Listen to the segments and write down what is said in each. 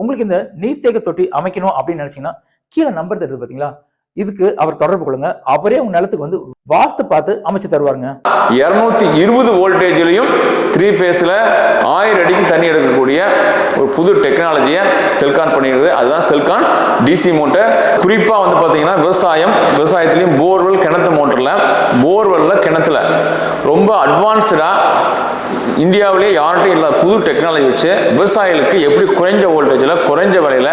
உங்களுக்கு இந்த நீர்த்தேக்க தொட்டி அமைக்கணும் அப்படின்னு நினைச்சீங்கன்னா கீழே நம்பர் தருது பாத்தீங்களா? இதுக்கு அவர் தொடர்பு கொள்ளுங்க. அவரே உங்க நிலத்துக்கு வந்து வாஸ்து பார்த்து அமைச்சு தருவாருங்க. இரநூத்தி இருபது வோல்டேஜ்லையும் த்ரீ ஃபேஸில் ஆயிரம் அடிக்கு தண்ணி எடுக்கக்கூடிய ஒரு புது டெக்னாலஜியை செல்கான் பண்ணிடுது அதுதான் செல்கான் டிசி மோட்டர் குறிப்பாக வந்து பார்த்தீங்கன்னா விவசாயம் விவசாயத்துலேயும் போர்வெல் கிணத்து மோட்டரில் போர்வெல்லில் கிணத்துல. ரொம்ப அட்வான்ஸ்டாக இந்தியாவிலே யார்கிட்டையும் இல்லாத புது டெக்னாலஜி வச்சு விவசாயிகளுக்கு எப்படி குறைஞ்ச வோல்டேஜில் குறைஞ்ச விலையில்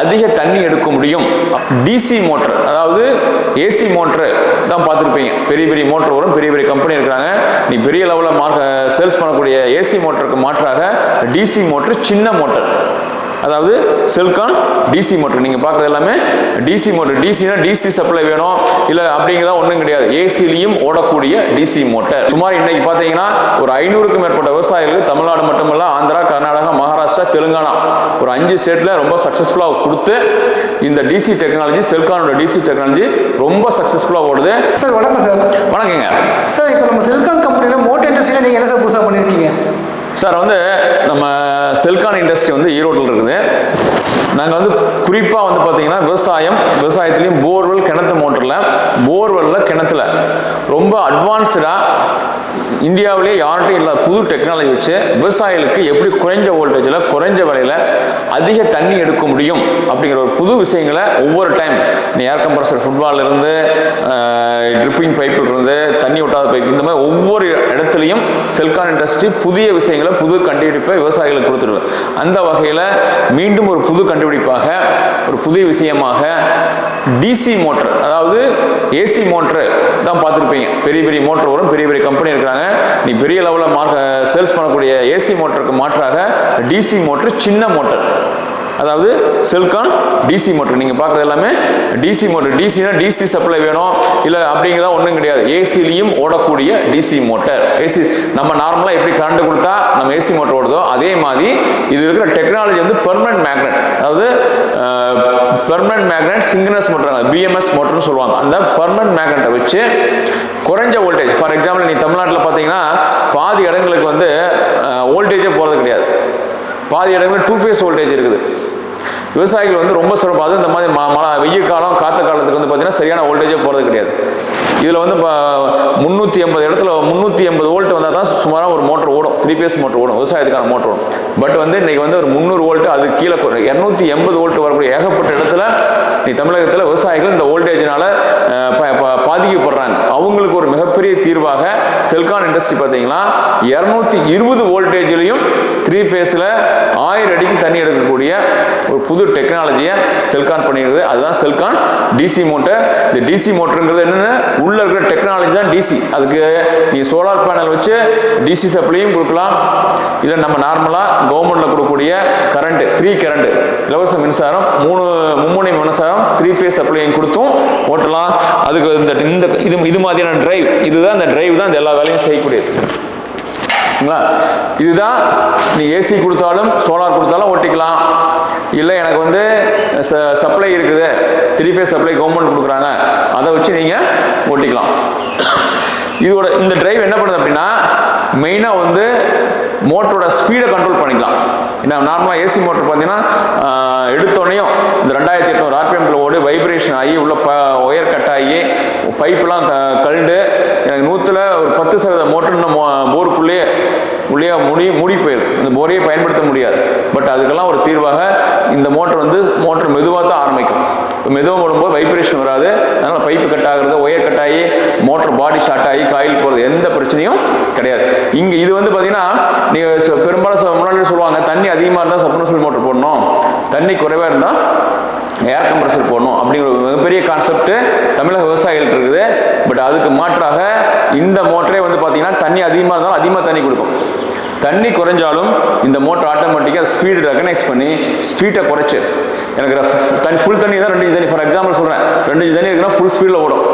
அதிக தண்ணி எடுக்க முடியும்? டிசி மோட்டர் அதாவது ஏசி மோட்டர் தான் பார்த்துருப்பீங்க. பெரிய பெரிய மோட்டர் வரும் பெரிய பெரிய கம்பெனி இருக்கிறாங்க. நீ பெரிய லெவலில் மார்க்க சேல்ஸ் பண்ணக்கூடிய ஏசி மோட்டருக்கு மாற்றாக டிசி மோட்டர் சின்ன மோட்டர் அதாவது செல்கான் டிசி மோட்டர் நீங்கள் பார்க்குறது எல்லாமே டிசி மோட்டர் டிசினா டிசி சப்ளை வேணும். இல்லை அப்படிங்கிறதா ஒன்றும் கிடையாது. ஏசிலையும் ஓடக்கூடிய டிசி மோட்டர் சுமார் இன்னைக்கு பார்த்தீங்கன்னா ஒரு ஐநூறுக்கும் மேற்பட்ட விவசாயிகளுக்கு தமிழ்நாடு மட்டுமல்ல ஆந்திரா கர்நாடகா மகாராஷ்டிரா தெலுங்கானா ஒரு அஞ்சு ஸ்டேட்டில் ரொம்ப சக்ஸஸ்ஃபுல்லாக கொடுத்து இந்த டிசி டெக்னாலஜி செல்கானோட டிசி டெக்னாலஜி ரொம்ப சக்ஸஸ்ஃபுல்லாக ஓடுது. சார் வணக்கம் சார். வணக்கங்க. சார் இப்போ நம்ம செல்கான் கம்பெனியில் மோட்டர் இண்டஸ்ட்ரியில் நீங்கள் என்ன சார் புதுசாக பண்ணியிருக்கீங்க சார் வந்து நம்ம செல்கான் இண்டஸ்ட்ரி வந்து ஈரோட்டில் இருக்குது. நாங்கள் வந்து குறிப்பாக வந்து பார்த்தீங்கன்னா விவசாயம் விவசாயத்துலேயும் போர்வெல் கிணத்து மோட்டரில். போர்வெல்லில் கிணத்துல. ரொம்ப அட்வான்ஸ்டாக இந்தியாவிலேயே யார்கிட்டையும் இல்லாத புது டெக்னாலஜி வச்சு விவசாயிகளுக்கு எப்படி குறைஞ்ச வோல்டேஜில் குறைஞ்ச விலையில் அதிக தண்ணி எடுக்க முடியும் அப்படிங்கிற ஒரு புது விஷயங்களை ஒவ்வொரு டைம் நீ ஏர் கம்ப்ரஸர் ஃபுட்பால் இருந்து ட்ரிப்பிங் பைப்பில் இருந்து தண்ணி ஒட்டாத பைப் இந்த மாதிரி ஒவ்வொரு இடத்துலையும் செல்கான் இண்டஸ்ட்ரி புதிய விஷயங்களை புது கண்டுபிடிப்பை விவசாயிகளுக்கு கொடுத்துருவேன் அந்த வகையில் மீண்டும் ஒரு புது கண்டுபிடிப்பாக ஒரு புதிய விஷயமாக டிசி மோட்டர் அதாவது ஏசி மோட்ரு தான் பார்த்துருப்பீங்க. பெரிய பெரிய மோட்டர் வரும் பெரிய பெரிய கம்பெனி இருக்கிறாங்க. நீ பெரிய லெவலில் மார்க்க சேல்ஸ் பண்ணக்கூடிய ஏசி மோட்டருக்கு மாற்றாக டிசி மோட்டர் சின்ன மோட்டர் அதாவது செல்கான் டிசி மோட்டர் நீங்கள் பார்க்குறது எல்லாமே டிசி மோட்டர் டிசினா டிசி சப்ளை வேணும். இல்லை அப்படிங்கிறதா ஒன்றும் கிடையாது. ஏசிலையும் ஓடக்கூடிய டிசி மோட்டர் ஏசி நம்ம நார்மலாக எப்படி கரண்ட் கொடுத்தா நம்ம ஏசி மோட்டர் ஓடுதோ அதே மாதிரி இது இருக்கிற டெக்னாலஜி வந்து பெர்மனன்ட் மேக்னெட் அதாவது permanent magnet synchronous motor PMS மோட்டர்னு சொல்லுவாங்க. அந்த பெர்மனன்ட் மேக்னெட்டை வச்சு குறைஞ்ச வோல்டேஜ் ஃபார் எக்ஸாம்பிள் நீ தமிழ்நாட்டில் பார்த்தீங்கன்னா பாதி இடங்களுக்கு வந்து வோல்டேஜே போகிறது கிடையாது. பாதி இடங்களில் டூ ஃபேஸ் வோல்டேஜ் இருக்குது. விவசாயிகள் வந்து ரொம்ப சிறப்பாக இந்த மாதிரி ம- மழை வெயில் காலம் காற்று காலத்துக்கு வந்து பார்த்தீங்கன்னா சரியான வோல்டேஜே போகிறது கிடையாது. இதில் வந்து இப்போ முந்நூற்றி எண்பது இடத்துல முந்நூற்றி எண்பது வோல்ட் வந்தால் தான் சுமாராக ஒரு மோட்டர் ஓடும். த்ரீ பேஸ் மோட்டர் ஓடும். விவசாயத்துக்கான மோட்டர் ஓடும். பட் வந்து இன்றைக்கி வந்து ஒரு முந்நூறு வோல்ட்டு அது கீழே இரநூத்தி எண்பது வோல்ட் வரக்கூடிய ஏகப்பட்ட இடத்துல நீ தமிழகத்தில் விவசாயிகள் இந்த வோல்டேஜினால பாதிக்கப்படுறாங்க. அவங்களுக்கு ஒரு மிகப்பெரிய தீர்வாக செல்கான் இண்டஸ்ட்ரி பார்த்தீங்கன்னா இரநூத்தி இருபது வோல்டேஜ்லையும் த்ரீ ஃபேஸில் ஆயிரம் அடிக்கு தண்ணி எடுக்கக்கூடிய ஒரு புது டெக்னாலஜியை செல்கான் பண்ணிடுது அதுதான் செல்கான் டிசி மோட்டர் இந்த டிசி மோட்டருங்கிறது என்னென்ன? உள்ளே இருக்கிற டெக்னாலஜி தான் டிசி அதுக்கு நீ சோலார் பேனல் வச்சு டிசி சப்ளையும் கொடுக்கலாம். இல்லை நம்ம நார்மலாக கவர்மெண்ட்டில் கொடுக்கக்கூடிய கரண்ட் ஃப்ரீ கரண்ட் இலவச மின்சாரம் மூணு மும்முனை மின்சாரம் த்ரீ ஃபேஸ் சப்ளையும் கொடுத்தும் ஓட்டலாம். அதுக்கு இந்த இந்த இது இது மாதிரியான டிரைவ் இதுதான் இந்த டிரைவ் தான் இந்த எல்லா வேலையும் செய்யக்கூடியது. ஓகேங்களா இதுதான் நீ ஏசி கொடுத்தாலும் சோலார் கொடுத்தாலும் ஓட்டிக்கலாம் இல்லை எனக்கு வந்து சப்ளை இருக்குது. த்ரீ ஃபேஸ் சப்ளை கவர்மெண்ட் கொடுக்குறாங்க. அதை வச்சு நீங்கள் ஓட்டிக்கலாம் இதோட இந்த டிரைவ் என்ன பண்ணுது அப்படின்னா மெயினாக வந்து மோட்டரோட ஸ்பீடை கண்ட்ரோல் பண்ணிக்கலாம். ஏன்னா நார்மலாக ஏசி மோட்டர் பார்த்தீங்கன்னா எடுத்தோடனையும் இந்த ரெண்டாயிரத்தி எட்நூறு ஆர்பிஎம்ல ஓடு வைப்ரேஷன் ஆகி உள்ள ப ஒயர் கட் ஆகி பைப்பெலாம் க கழுண்டு நூற்றில் ஒரு பத்து சதவீத மோட்டர் இன்னும் போருக்குள்ளேயே உள்ளே மூடி மூடி போயிடும் இந்த போரையே பயன்படுத்த முடியாது. பட் அதுக்கெல்லாம் ஒரு தீர்வாக இந்த மோட்டர் வந்து மோட்டர் மெதுவாக தான் ஆரம்பிக்கும். இப்போ மெதுவாக போடும்போது வைப்ரேஷன் வராது. அதனால் பைப்பு கட் ஆகிறது ஒயர் கட் ஆகி மோட்டர் பாடி ஷார்ட் ஆகி காயில் போகிறது எந்த பிரச்சனையும் கிடையாது. இங்கே இது வந்து பார்த்தீங்கன்னா நீங்கள் பெரும்பாலும் முன்னாடி சொல்லுவாங்க தண்ணி அதிகமாக இருந்தால் சப்னசல் மோட்டர் போடணும். தண்ணி குறைவாக இருந்தால் ஏர் கம்ப்ரஸர் போடணும் அப்படிங்கிற ஒரு மிகப்பெரிய கான்செப்ட் தமிழக விவசாயிகளுக்கு இருக்குது. பட் அதுக்கு மாற்றாக இந்த மோட்டரே வந்து பார்த்தீங்கன்னா தண்ணி அதிகமாக இருந்தாலும் அதிகமாக தண்ணி கொடுக்கும். தண்ணி குறைஞ்சாலும் இந்த மோட்டர் ஆட்டோமேட்டிக்காக ஸ்பீடு ரெகனைஸ் பண்ணி ஸ்பீடை குறைச்சி. எனக்கு தண்ணி ஃபுல் தண்ணி தான் ரெண்டு தண்ணி. ஃபார் எக்ஸாம்பிள் சொல்கிறேன் ரெண்டு தண்ணி இருக்குன்னா ஃபுல் ஸ்பீடில் ஓடும்.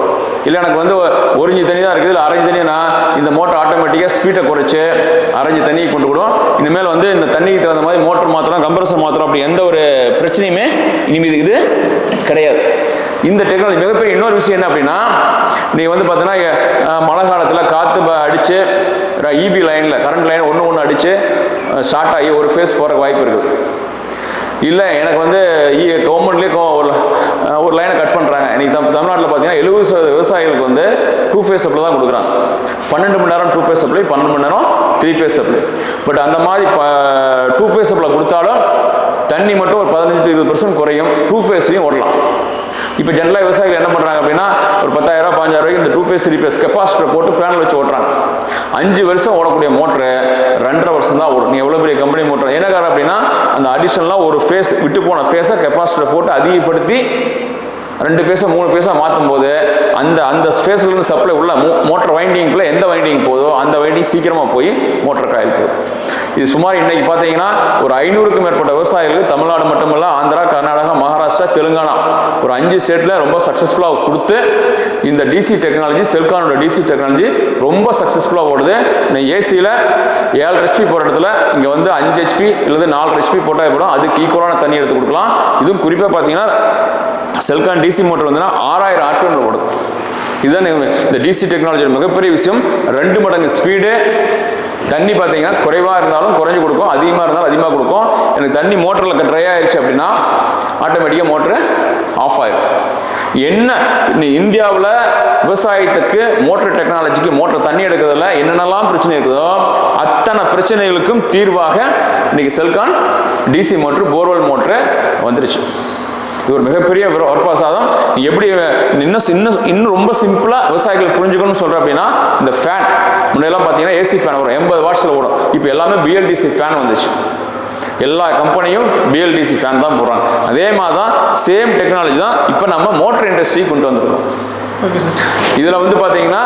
இல்லை எனக்கு வந்து ஒரு இஞ்சி தண்ணி தான் இருக்குது இல்லை அரைஞ்சு தண்ணினா நான் இந்த மோட்டர் ஆட்டோமேட்டிக்காக ஸ்பீடை குறைச்சி அரைஞ்சு தண்ணியை கொண்டு விடும். இனிமேல் வந்து இந்த தண்ணிக்கு தகுந்த மாதிரி மோட்டர் மாத்திரம் கம்ப்ரஸர் மாத்திரம் அப்படி எந்த ஒரு பிரச்சனையுமே இனிமேல் இது கிடையாது. இந்த டெக்னாலஜி மிகப்பெரிய இன்னொரு விஷயம் என்ன அப்படின்னா நீங்கள் வந்து பார்த்தீங்கன்னா மழை காலத்தில் காற்று அடித்து இபி லைனில் கரண்ட் லைன் ஒன்று ஒன்று அடித்து ஷார்ட் ஆகி ஒரு ஃபேஸ் போகிறக்கு வாய்ப்பு இருக்குது. இல்லை எனக்கு வந்து கவர்மெண்ட்லேயே ஒரு ஒரு லைனை கட் பண்ணுறாங்க இன்னைக்கு தம் தமிழ்நாட்டில் பார்த்தீங்கன்னா எழுபது சதவீத விவசாயிகளுக்கு வந்து டூ ஃபேஸ் சப்ளை தான் கொடுக்குறாங்க. பன்னெண்டு மணி நேரம் டூ ஃபேஸ் சப்ளை பன்னெண்டு மணி நேரம் த்ரீ ஃபேஸ் சப்ளை பட் அந்த மாதிரி டூ ஃபேஸ் சப்ளை கொடுத்தாலும் தண்ணி மட்டும் ஒரு பதினஞ்சு இருபது பர்சன்ட் குறையும். டூ ஃபேஸ்லையும் ஓடலாம். இப்போ ஜென்ரலாக விவசாயிகள் என்ன பண்ணுறாங்க அப்படின்னா ஒரு பத்தாயிரம் பாஞ்சாயிரம் ரூபாய்க்கு இந்த two phase three phase capacitor போட்டு பேனல் வச்சு ஓட்டுறாங்க. அஞ்சு வருஷம் ஓடக்கூடிய மோட்ரு ரெண்டரை வருஷம் தான் ஓடும். நீ எவ்வளோ பெரிய கம்பெனி மோட்டர் என்ன காரணம் அப்படின்னா அந்த அடிஷனலாக ஒரு ஃபேஸ் விட்டு போன ஃபேஸை கெப்பாசிட்டர் போட்டு அதிகப்படுத்தி ரெண்டு ஃபேஸை மூணு ஃபேஸாக மாற்றும் போது அந்த அந்த ஸ்பேஸ்லேருந்து சப்ளை உள்ள மோட்டர் வைண்டிங்குள்ளே எந்த வைண்டிங் போதோ அந்த வைண்டிங் சீக்கிரமாக போய் மோட்டர் காயில் போகுது. இது சுமார் இன்னைக்கு பார்த்தீங்கன்னா ஒரு ஐநூறுக்கும் மேற்பட்ட விவசாயிகளுக்கு தமிழ்நாடு மட்டுமல்ல ஆந்திரா கர்நாடகா மகாராஷ்டிரா தெலுங்கானா ஒரு அஞ்சு ஸ்டேட்டில் ரொம்ப சக்ஸஸ்ஃபுல்லாக கொடுத்து இந்த டிசி டெக்னாலஜி செல்கானோட டிசி டெக்னாலஜி ரொம்ப சக்ஸஸ்ஃபுல்லாக ஓடுது. இந்த ஏசியில் ஏழு ஹெச்பி போகிற இடத்துல இங்கே வந்து அஞ்சு ஹெச்பி இல்லது நாலு ஹெச்பி போட்டால் போடும் அதுக்கு ஈக்குவலான தண்ணி எடுத்து கொடுக்கலாம். இதுவும் குறிப்பாக பார்த்தீங்கன்னா செல்கான் டிசி மோட்டர் வந்துன்னா ஆறாயிரம் ஆர்பிஎம்ல ஓடுது இதுதான் இந்த டிசி டெக்னாலஜியோட மிகப்பெரிய விஷயம். ரெண்டு மடங்கு ஸ்பீடு தண்ணி பார்த்தீங்கன்னா குறைவாக இருந்தாலும் குறைஞ்சு கொடுக்கும். அதிகமாக இருந்தாலும் அதிகமாக கொடுக்கும். எனக்கு தண்ணி மோட்டரில் ட்ரை ஆயிடுச்சு அப்படின்னா ஆட்டோமேட்டிக்காக மோட்ரு ஆஃப் ஆயிடும் என்ன? இந்தியாவில் விவசாயத்துக்கு மோட்டர் டெக்னாலஜிக்கு மோட்டர் தண்ணி எடுக்கிறதுல என்னென்னலாம் பிரச்சனை இருக்குதோ அத்தனை பிரச்சனைகளுக்கும் தீர்வாக இன்னைக்கு Celkon DC motor borewell motor வந்துருச்சு. இது ஒரு மிகப்பெரிய வர- வரப்பிரசாதம். நீ எப்படி இன்னும் இன்னும் இன்னும் ரொம்ப சிம்பிளாக விவசாயிகள் புரிஞ்சுக்கணும்னு சொல்கிறேன் அப்படின்னா இந்த ஃபேன் முன்னெல்லாம் பார்த்தீங்கன்னா ஏசி ஃபேன் வரும். எண்பது வாட்ஸில் ஓடும். இப்போ எல்லாமே பிஎல்டிசி ஃபேன் வந்துச்சு. எல்லா கம்பெனியும் பிஎல்டிசி ஃபேன் தான் போடுறாங்க. அதே மாதிரி தான் சேம் டெக்னாலஜி தான் இப்போ நம்ம மோட்டர் இண்டஸ்ட்ரி கொண்டு வந்திருக்கோம். இதில் வந்து பார்த்தீங்கன்னா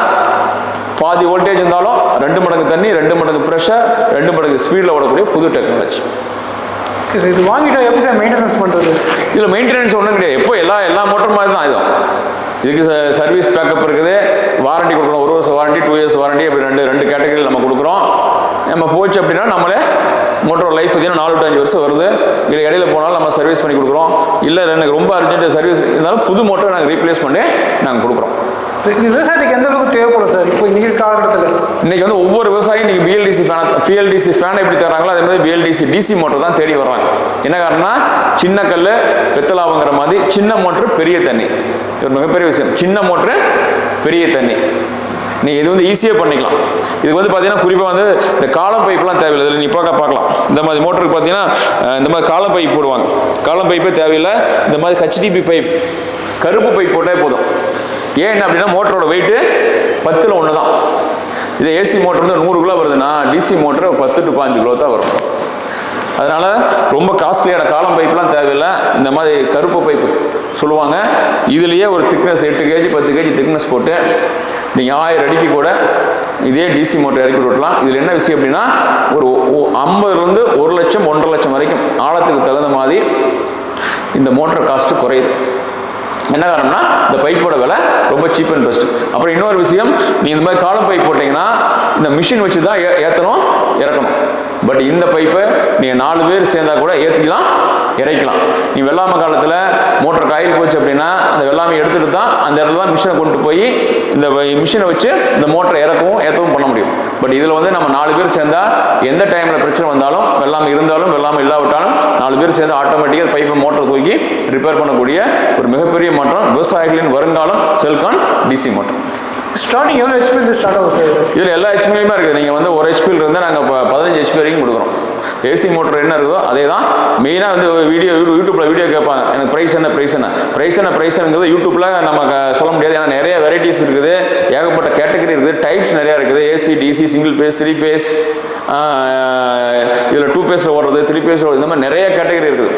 பாதி வோல்டேஜ் இருந்தாலும் ரெண்டு மடங்கு தண்ணி ரெண்டு மடங்கு ப்ரெஷர் ரெண்டு மடங்கு ஸ்பீடில் ஓடக்கூடிய புது டெக்னாலஜி இது வாங்கிட்டா எப்படி சார் மெயின்டெனன்ஸ் பண்ணுறது இதில் மெயின்டெனன்ஸ் ஒன்றும் கிடையாது. எப்போ எல்லா எல்லா மோட்டர் மாதிரி தான் இதுவும் இதுக்கு சர்வீஸ் பேக்கப் இருக்குது. வாரண்டி கொடுக்குறோம் ஒரு வருஷம் வாரண்டி டூ இயர்ஸ் வாரண்டி அப்படி ரெண்டு ரெண்டு கேட்டகரியில் நம்ம கொடுக்குறோம். நம்ம போச்சு அப்படின்னா நம்மளே மோட்டர் லைஃப் பார்த்தீங்கன்னா நாலு டு அஞ்சு வருஷம் வருது. இல்லை இடையில போனாலும் நம்ம சர்வீஸ் பண்ணி கொடுக்குறோம். இல்லை எனக்கு ரொம்ப அர்ஜென்ட் சர்வீஸ் இருந்தாலும் புது மோட்டரை நாங்கள் ரீப்ளேஸ் பண்ணி நாங்கள் கொடுக்குறோம். இது விவசாயத்துக்கு எந்த அளவுக்கு தேவைப்படும் சார்? இப்போ இன்னைக்கு காலகட்டத்தில். இன்னைக்கு வந்து ஒவ்வொரு விவசாயி இன்னைக்கு பிஎல்டிசி ஃபேன் பிஎல்டிசி ஃபேன் எப்படி தராங்களோ அதே மாதிரி பிஎல்டிசி டிசி மோட்டர் தான் தேடி வர்றாங்க. என்ன காரணம்னா சின்ன கல் வெத்தலாவுங்கிற மாதிரி சின்ன மோட்ரு பெரிய தண்ணி. ஒரு மிகப்பெரிய விஷயம். சின்ன மோட்ரு பெரிய தண்ணி. நீங்கள் இது வந்து ஈஸியாக பண்ணிக்கலாம். இதுக்கு வந்து பார்த்தீங்கன்னா குறிப்பாக வந்து இந்த காலம் பைப்லாம் தேவையில்லை. இதில் நீ பார்க்க பார்க்கலாம். இந்த மாதிரி மோட்டருக்கு பார்த்தீங்கன்னா இந்த மாதிரி காலம் பைப் போடுவாங்க. காலம் பைப்பே தேவையில்லை. இந்த மாதிரி ஹெச்டிபி பைப் கருப்பு பைப் போட்டால் போதும். ஏன் அப்படின்னா மோட்டரோட வெயிட்டு பத்தில் ஒன்று தான் இது ஏசி மோட்டர் வந்து நூறு கிலோ வருதுன்னா டிசி மோட்டர் பத்து டு பாஞ்சு கிலோ தான் வரும். அதனால் ரொம்ப காஸ்ட்லியான காலம் பைப்லாம் தேவையில்லை. இந்த மாதிரி கருப்பு பைப்பு சொல்லுவாங்க. இதுலேயே ஒரு திக்னஸ் எட்டு கேஜி பத்து கேஜி திக்னஸ் போட்டு நீங்கள் ஆயிரம் அடிக்கு கூட இதே டிசி மோட்டர் இறக்கி விடலாம் இதில் என்ன விஷயம் அப்படின்னா ஒரு ஐம்பதுலேருந்து ஒரு லட்சம் ஒன்றரை லட்சம் வரைக்கும் ஆழத்துக்கு தகுந்த மாதிரி இந்த மோட்டர் காஸ்ட்டு குறையுது. என்ன காரணம்னா இந்த பைப்போட விலை ரொம்ப சீப் அண்ட் பெஸ்ட் அப்புறம் இன்னொரு விஷயம் நீ இந்த மாதிரி காலம் பைப் போட்டிங்கன்னா இந்த மிஷின் வச்சு தான் ஏ- இறக்கணும். பட் இந்த பைப்பை நீங்கள் நாலு பேர் சேர்ந்தா கூட ஏற்றிக்கலாம் இறைக்கலாம். நீ வெள்ளாமை காலத்தில் மோட்டர் காயில் போச்சு அப்படின்னா அந்த வெள்ளாமை எடுத்துகிட்டு தான் அந்த இடத்துல தான் மிஷினை கொண்டு போய் இந்த மிஷினை வச்சு இந்த மோட்டரை இறக்கவும் ஏற்றவும் பண்ண முடியும். பட் இதில் வந்து நம்ம நாலு பேர் சேர்ந்தா எந்த டைமில் பிரச்சனை வந்தாலும் வெள்ளாமை இருந்தாலும் வெள்ளாமை இல்லாவிட்டாலும் நாலு பேர் சேர்ந்து ஆட்டோமேட்டிக்காக பைப்பை மோட்டரை தூக்கி ரிப்பேர் பண்ணக்கூடிய ஒரு மிகப்பெரிய மாற்றம் விவசாயிகளின் வருங்காலம் செல்கான் டிசி மோட்டர் ஸ்டார்டிங் எவ்வளோ ஹெச்பி ஸ்டார்ட் ஆகுது? இதில் எல்லா ஹெச்பிலையுமே இருக்குது. நீங்கள் வந்து ஒரு ஹெச்பியில் இருந்தால் நாங்கள் பதினஞ்சு ஹெச்பி வரைக்கும் கொடுக்குறோம். ஏசி மோட்டர் என்ன இருக்குதோ அதே தான் மெயினாக வந்து வீடியோ யூடியூப்பில் வீடியோ கேட்பாங்க. எனக்கு ப்ரைஸ் என்ன ப்ரைஸ் என்ன? ப்ரைஸ் என்ன ப்ரைஸ்ங்கிறது யூடியூப்பில் நம்ம சொல்ல முடியாது. ஏன்னா நிறைய வெரைட்டிஸ் இருக்குது. ஏகப்பட்ட கேட்டகரி இருக்குது. டைப்ஸ் நிறையா இருக்குது. AC DC single phase three phase இதில் டூ ஃபேஸில் ஓடுறது த்ரீ ஃபேஸ் ஓடுறது இந்த மாதிரி நிறைய கேட்டகரி இருக்குது.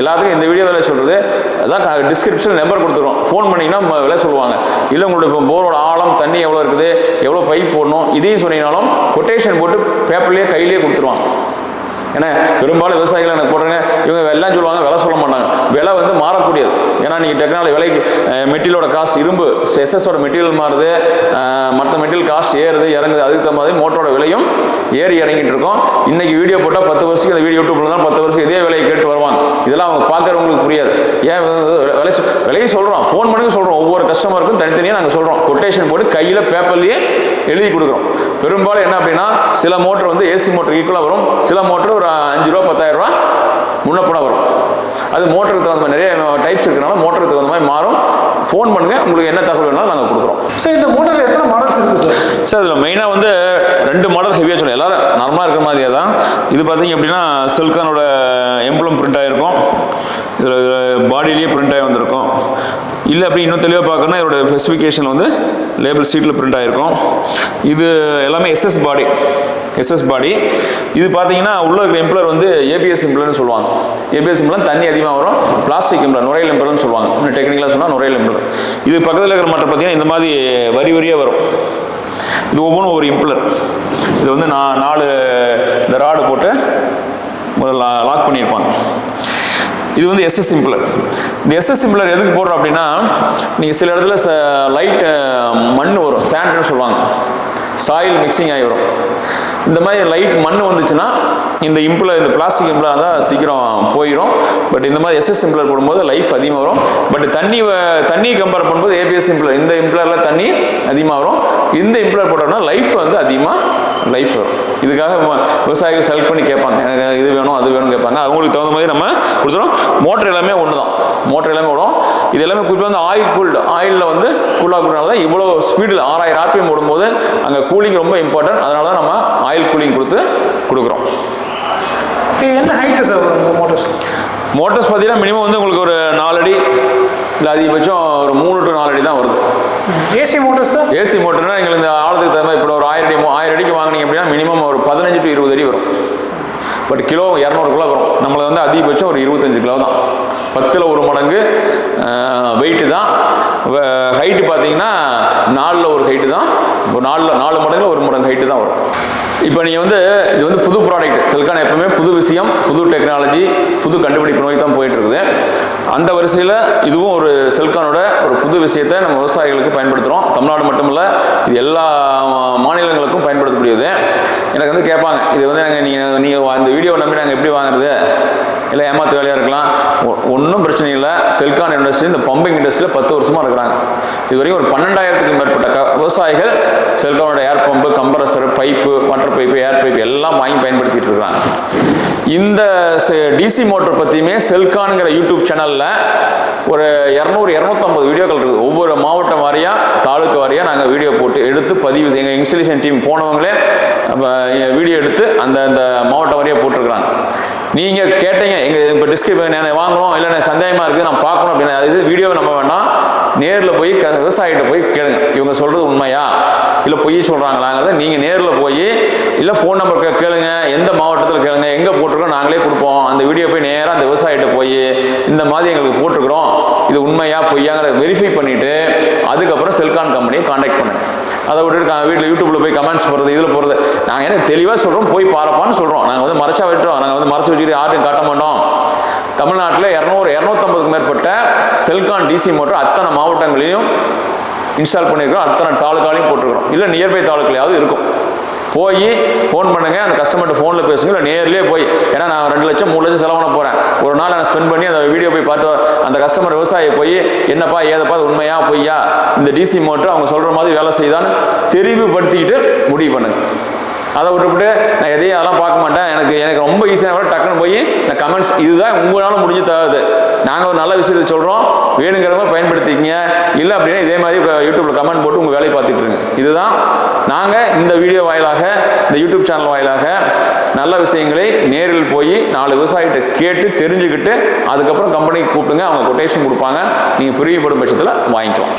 எல்லாத்துக்கும் இந்த வீடியோ விலை சொல்கிறது அதான் டிஸ்கிரிப்ஷன் நம்பர் கொடுத்துருவோம் ஃபோன் பண்ணிங்கன்னா விலை சொல்லுவாங்க. இல்லை உங்களோட இப்போ போரோட ஆழம் தண்ணி எவ்வளோ இருக்குது எவ்வளோ பைப் போடணும் இதையும் சொன்னீங்கனாலும் கொட்டேஷன் போட்டு பேப்பர்லேயே கையிலேயே கொடுத்துருவாங்க. ஏன்னா பெரும்பாலும் விவசாயிகள் எனக்கு போடுறேன் இவங்க எல்லாம் சொல்லுவாங்க விலை சொல்ல மாட்டாங்க. விலை வந்து மாறக்கூடியது. ஏன்னா நீங்கள் டெக்னாலஜி விலைக்கு மெட்டீரியலோட காசு இரும்பு எஸ்எஸோட மெட்டீரியல் மாறுது மற்ற மெட்டீரியல் காசு ஏறுது இறங்குது அதுக்கு தகுந்த மாதிரி மோட்டரோட விலையும் ஏறி இறங்கிட்டு இருக்கோம். இன்னைக்கு வீடியோ போட்டால் பத்து வருஷத்துக்கு அந்த வீடியோ யூடியூப்ல தான் பத்து வருஷம் இதே விலையை கேட்டு வருவாங்க. இதெல்லாம் அவங்க பார்க்குறவங்களுக்கு புரியாது. ஏன் விலை விலையை சொல்கிறோம் ஃபோன் பண்ணி சொல்கிறோம் ஒவ்வொரு கஸ்டமருக்கும் தனித்தனியாக நாங்கள் சொல்கிறோம் கொட்டேஷன் போட்டு கையில் பேப்பர்லேயே எழுதி கொடுக்குறோம். பெரும்பாலும் என்ன அப்படின்னா சில மோட்டர் வந்து ஏசி மோட்டர் ஈக்குவலாக வரும். சில மோட்டர் ஒரு அஞ்சு ரூபா பத்தாயிரம் ரூபா முன்னப்பட வரும். அது மோட்டருக்கு தகுந்த மாதிரி நிறைய டைப்ஸ் இருக்கிறனால மோட்டருக்கு தகுந்த மாதிரி மாறும். ஃபோன் பண்ணுங்க உங்களுக்கு என்ன தகவல் வேணாலும் நாங்கள் கொடுக்குறோம். சார் இந்த மோட்டரில் எத்தனை மாடல்ஸ் இருக்குது சார் சார் இதில் மெயினாக வந்து ரெண்டு மாடல் ஹெவியாக சொல்லலாம் எல்லாரும் நார்மலாக இருக்கிற மாதிரியே தான். இது பார்த்தீங்க அப்படின்னா சில்கானோட எம்பளம் பிரிண்ட் ஆகிருக்கும் இதில் பாடியிலேயே பிரிண்ட் ஆகி வந்திருக்கும். இல்லை அப்படி இன்னும் தெளிவாக பார்க்கணும்னா இதோட ஸ்பெசிஃபிகேஷன் வந்து லேபிள் சீட்டில் பிரிண்ட் ஆகிருக்கும் இது எல்லாமே எஸ்எஸ் பாடி எஸ்எஸ் பாடி இது பார்த்தீங்கன்னா உள்ள இருக்கிற எம்ப்ளர் வந்து ஏபிஎஸ் எம்ப்ளர்னு சொல்லுவாங்க. ஏபிஎஸ் எம்ப்ளர் தண்ணி அதிகமாக வரும். பிளாஸ்டிக் எம்ப்ளர் நுரையல் எம்ப்ளர்னு சொல்லுவாங்க. இன்னும் டெக்னிக்கலாக சொன்னால் நுரையல் எம்ப்ளர் இது பக்கத்தில் இருக்கிற மற்ற பார்த்தீங்கன்னா இந்த மாதிரி வரி வரியாக வரும். இது ஒவ்வொன்றும் ஒரு இம்ப்ளர் இது வந்து நான் நாலு இந்த ராடு போட்டு லாக் பண்ணியிருப்பாங்க. இது வந்து எஸ்எஸ் சிம்பிளர் இந்த எஸ்எஸ் சிம்பிளர் எதுக்கு போடுறோம் அப்படின்னா நீங்கள் சில இடத்துல ச லைட்டு மண் வரும். சாண்ட்னு சொல்லுவாங்க. சாயில் மிக்சிங் ஆகி வரும். இந்த மாதிரி லைட் மண் வந்துச்சுன்னா இந்த இம்பிளர் இந்த பிளாஸ்டிக் இம்பிளர் தான் சீக்கிரம் போயிடும் பட் இந்த மாதிரி எஸ்எஸ் இம்ப்ளர் போடும்போது லைஃப் அதிகமாக வரும். பட் தண்ணி தண்ணி கம்பேர் பண்ணும்போது ஏபிஎஸ் இம்ப்ளர் இந்த இம்ப்ளரில் தண்ணி அதிகமாக வரும். இந்த இம்ப்ளர் போட்டோம்னா லைஃப் வந்து அதிகமாக லைஃப் வரும் இதுக்காக விவசாயிகள் செலக்ட் பண்ணி கேட்பாங்க. எனக்கு இது வேணும் அது வேணும் கேட்பாங்க. அவங்களுக்கு தகுந்த மாதிரி நம்ம கொடுத்துரும் மோட்டர் எல்லாமே ஒன்று தான் மோட்டர் எல்லாமே விடும் இது எல்லாமே குறிப்பாக வந்து ஆயில் கூல்டு ஆயிலில் வந்து கூலாக்குறதுனால தான் இவ்வளோ ஸ்பீடில் ஆறாயிரம் ஆர்பிஎம் ஓடும்போது அங்கே கூலிங் ரொம்ப இம்பார்ட்டன்ட் அதனால தான் நம்ம ஆயில் கூலிங் கொடுத்து கொடுக்குறோம். என்ன ஹைட்டு சார் மோட்டர்ஸ் மோட்டர்ஸ் பார்த்தீங்கன்னா மினிமம் வந்து உங்களுக்கு ஒரு நாலடி இல்லை அதிகபட்சம் ஒரு மூணு டு நாலு அடி தான் வருது. ஏசி மோட்டர்ஸ் ஏசி மோட்டர்னா எங்களுக்கு இந்த ஆழத்துக்கு தகுந்த மாதிரி இப்போ ஒரு ஆயிரம் அடி ஆயிரம் அடிக்கு வாங்குனீங்க அப்படின்னா மினிமம் ஒரு பதினஞ்சு டு இருபது அடி வரும். பட் கிலோ இரநூறு கிலோ வரும். நம்மளது வந்து அதிகபட்சம் ஒரு இருபத்தஞ்சு கிலோ தான். பத்தில் ஒரு மடங்கு வெயிட்டு தான். ஹைட்டு பார்த்தீங்கன்னா நாலில் ஒரு ஹைட்டு தான். இப்போ நாலில் நாலு மடங்குல ஒரு மடங்கு ஹைட்டு தான் வரும். இப்போ நீங்கள் வந்து இது வந்து புது ப்ராடக்ட் செல்கான் எப்பவுமே புது விஷயம் புது டெக்னாலஜி புது கண்டுபிடிப்பு நோக்கி தான் போயிட்டு இருக்குது அந்த வரிசையில் இதுவும் ஒரு செல்கானோட ஒரு புது விஷயத்தை நம்ம விவசாயிகளுக்கு பயன்படுத்துகிறோம் தமிழ்நாடு மட்டும் இல்லை இது எல்லா மாநிலங்களுக்கும் பயன்படுத்தக்கூடியது. எனக்கு வந்து கேட்பாங்க இது வந்து நாங்கள் நீங்கள் நீங்கள் அந்த வீடியோவை நம்பி நாங்கள் எப்படி வாங்குறது? இல்லை ஏமாத்து வேலையாக இருக்கலாம். ஒன்றும் பிரச்சனை இல்லை. செல்கான் இண்டஸ்ட்ரி இந்த பம்பிங் இண்டஸ்ட்ரியில் பத்து வருஷமாக இருக்கிறாங்க. இது வரைக்கும் ஒரு பன்னெண்டாயிரத்துக்கு மேற்பட்ட க விவசாயிகள் செல்கானோட air pump compressor pipe water pipe air pipe எல்லாம் வாங்கி பயன்படுத்திட்டு இருக்கிறாங்க இந்த டிசி மோட்டர் பற்றியுமே செல்கானுங்கிற யூடியூப் சேனலில் ஒரு இரநூறு இரநூத்தம்பது வீடியோக்கள் இருக்குது. ஒவ்வொரு மாவட்டம் வாரியாக தாலுக்கு வாரியாக நாங்கள் வீடியோ போட்டு எடுத்து பதிவு எங்கள் இன்ஸ்டலேஷன் டீம் போனவங்களே வீடியோ எடுத்து அந்த அந்த மாவட்டம் வாரியாக போட்டிருக்கிறாங்க. நீங்கள் கேட்டீங்க எங்கள் இப்போ டிஸ்கிரிப் நான் வாங்கணும் இல்லை எனக்கு சந்தேகமாக இருக்குது நான் பார்க்கணும் அப்படின்னு. அது இது வீடியோவை நம்ம வேணாம் நேரில் போய் க விவசாயிகிட்ட போய் கேளுங்க. இவங்க சொல்கிறது உண்மையா? இல்லை பொய் சொல்கிறாங்களாங்கிறத நீங்கள் நேரில் போய் இல்லை ஃபோன் நம்பர் கேளுங்க எந்த மாவட்டத்தில் கேளுங்க எங்கே போட்டிருக்கோம் நாங்களே கொடுப்போம். அந்த வீடியோ போய் நேராக அந்த விவசாயிகிட்ட போய் இந்த மாதிரி எங்களுக்கு போட்டிருக்கிறோம். இது உண்மையா பொய்யாங்கிறத வெரிஃபை பண்ணிவிட்டு அதுக்கப்புறம் செல்கான் கம்பெனியை காண்டாக்ட் பண்ணுங்க. அதை விட்டுட்டு வீட்டில் யூடியூப்பில் போய் கமெண்ட்ஸ் போடுறது இதில் போடுறது. நாங்கள் என்ன தெளிவாக சொல்கிறோம் போய் பாருப்பான்னு சொல்கிறோம் நாங்கள் வந்து மறைச்சா விட்டுறோம். நாங்கள் வந்து மறைச்சு வச்சுட்டு யார்ட்டையும் காட்ட மாட்டோம். தமிழ்நாட்டில் இரநூறு இரநூத்தம்பதுக்கு மேற்பட்ட செல்கான் டிசி மோட்டர் அத்தனை மாவட்டங்களையும் இன்ஸ்டால் பண்ணியிருக்கிறோம். அத்தனை தாலுக்காலையும் போட்டிருக்கிறோம். இல்லை நியர்பை தாலுக்கிலையாவது இருக்கும். போய் ஃபோன் பண்ணுங்கள் அந்த கஸ்டமர்கிட்ட ஃபோனில் பேசுங்க. இல்லை நேர்லேயே போய். ஏன்னா நான் ரெண்டு லட்சம் மூணு லட்சம் செலவு பண்ண போகிறேன் ஒரு நாள் நான் ஸ்பெண்ட் பண்ணி அந்த வீடியோ போய் பார்த்து அந்த கஸ்டமர் விவசாயி போய் என்னப்பா ஏதப்பா அது உண்மையா பொய்யா? இந்த டிசி மோட்டர் அவங்க சொல்கிற மாதிரி வேலை செய்யுதான்னு தெரிவுபடுத்திக்கிட்டு முடிவு பண்ணுங்க. அதை விட்டுவிட்டு நான் எதையும் அதெல்லாம் பார்க்க மாட்டேன். எனக்கு எனக்கு ரொம்ப ஈஸியாக விட டக்குன்னு போய் நான் கமெண்ட்ஸ் இதுதான் உங்களால் முடிஞ்சு தராது நாங்கள் ஒரு நல்ல விஷயத்தை சொல்கிறோம் வேணுங்கிறவங்க பயன்படுத்திக்கங்க. இல்லை அப்படின்னா இதே மாதிரி இப்ப யூடியூப்ல கமெண்ட் போட்டு உங்கள் வேலையை பார்த்துட்டு இருங்க. இதுதான் நாங்கள் இந்த வீடியோ வாயிலாக இந்த யூடியூப் சேனல் வாயிலாக நல்ல விஷயங்களை நேரில் போய் நாலு விவசாயிகிட்ட கேட்டு தெரிஞ்சுக்கிட்டு அதுக்கப்புறம் கம்பெனிக்கு கூப்பிடுங்க. அவங்க கொட்டேஷன் கொடுப்பாங்க. நீங்கள் புரியப்படும் பட்சத்தில் வாங்கிக்கலாம்.